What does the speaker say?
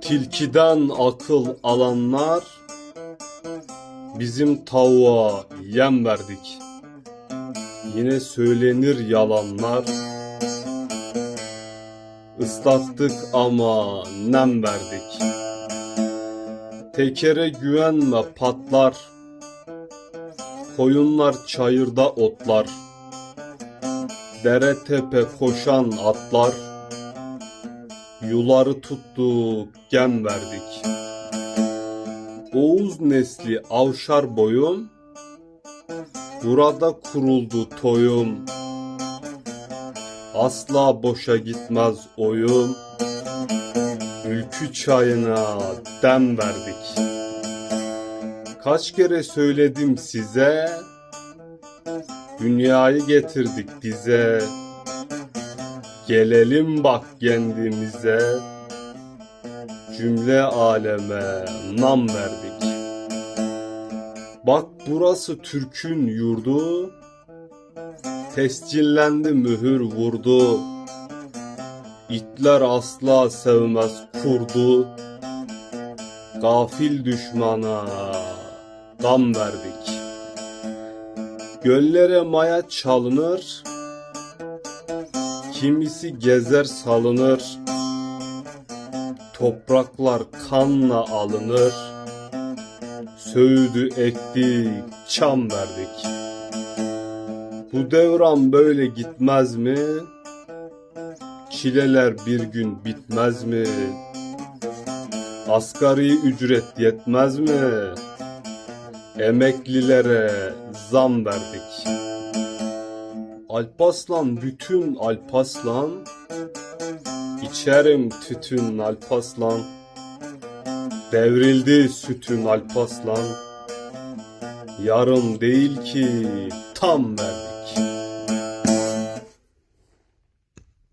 Tilkiden akıl alanlar bizim tavuğa yem verdik. Yine söylenir yalanlar. Islattık ama nem verdik. Tekere güvenme patlar. Koyunlar çayırda otlar. Dere tepe koşan atlar. Yuları tuttuk, gem verdik. Oğuz nesli avşar boyum, Burada kuruldu toyum. Asla boşa gitmez oyum. Ülkü çayına dem verdik. Kaç kere söyledim size, Dünyayı getirdik dize. Gelelim bak kendimize. Cümle aleme nam verdik. Bak burası Türk'ün yurdu. Tescillendi mühür vurdu. İtler asla sevmez kurdu. Gafil düşmana gam verdik. Göllere maya çalınır Kimisi gezer salınır Topraklar kanla alınır Söğüdü ektik, çam verdik Bu devran böyle gitmez mi? Çileler bir gün bitmez mi? Asgari ücret yetmez mi? Emeklilere zam verdik. Alpaslan bütün Alpaslan. İçerim tütün Alpaslan. Devrildi sütün Alpaslan. Yarım değil ki tam verdik